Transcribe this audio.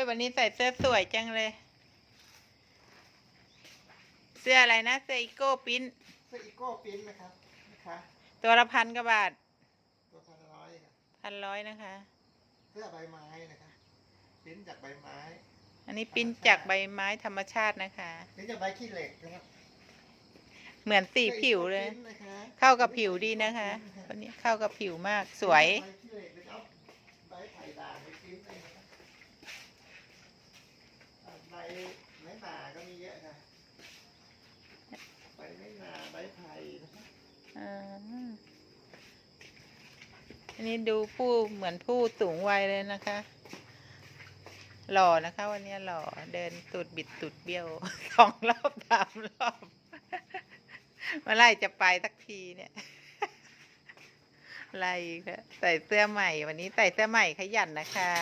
ยวันนี้ใส่เสื้อสวยจังเลย เสื้ออะไรนะ เสื้ออีโก้ปิ้นเสื้ออีโก้ปิ้นนะครับนะคะตัวละพันกว่าบาทตัวพันร้อยครับพันร้อยนะคะ เสื้อใบไม้นะคะปิ้นจากใบไม้ อันนี้ปิ้นจากใบไม้ธรรมชาตินะคะปิ้นจากใบขี้เหล็กนะครับเหมือนสีผิวเลยสื้ออีโก้ปิ้นนะคะเข้ากับผิวดีนะคะคนนี้เข้ากับผิวมากสวย ใบขี้เหล็กนะครับใบไผ่ด่างใบปิ้นเลยนะครับอ่าใบไม้หนาก็มีเยอะค่ะใบไม้หนาใบไผ่นะครับ อันนี้ดูผู้เหมือนผู้สูงวัยเลยนะคะ หล่อนะคะ วันนี้หล่อเดินตูดบิดตูดเบี้ยวสองรอบสามรอบเมื่อไหรจะไปสักทีเนี่ยอะไรอีกอะใส่เสื้อใหม่ วันนี้ใส่เสื้อใหม่ขยันนะคะ